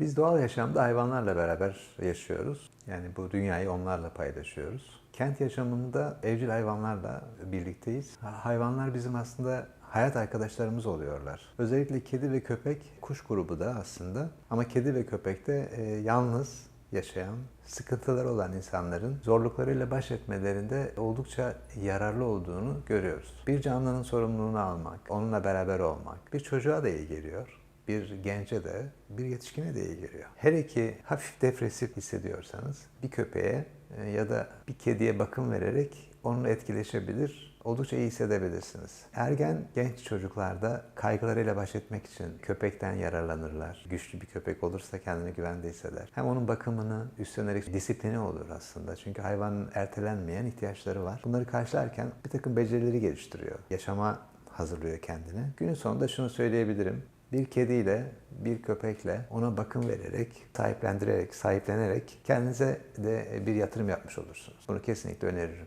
Biz doğal yaşamda hayvanlarla beraber yaşıyoruz. Yani bu dünyayı onlarla paylaşıyoruz. Kent yaşamında evcil hayvanlarla birlikteyiz. Ha- Hayvanlar bizim aslında hayat arkadaşlarımız oluyorlar. Özellikle kedi ve köpek kuş grubu da aslında. Ama kedi ve köpekte e, yalnız yaşayan, sıkıntıları olan insanların zorluklarıyla baş etmelerinde oldukça yararlı olduğunu görüyoruz. Bir canlının sorumluluğunu almak, onunla beraber olmak bir çocuğa da iyi geliyor bir gence de bir yetişkine de iyi geliyor. Hele ki hafif depresif hissediyorsanız bir köpeğe e, ya da bir kediye bakım vererek onunla etkileşebilir, oldukça iyi hissedebilirsiniz. Ergen genç çocuklarda kaygılarıyla baş etmek için köpekten yararlanırlar. Güçlü bir köpek olursa kendini güvende hisseder. Hem onun bakımını üstlenerek disiplini olur aslında. Çünkü hayvanın ertelenmeyen ihtiyaçları var. Bunları karşılarken bir takım becerileri geliştiriyor. Yaşama hazırlıyor kendini. Günün sonunda şunu söyleyebilirim. Bir kediyle, bir köpekle ona bakım vererek, sahiplendirerek, sahiplenerek kendinize de bir yatırım yapmış olursunuz. Bunu kesinlikle öneririm.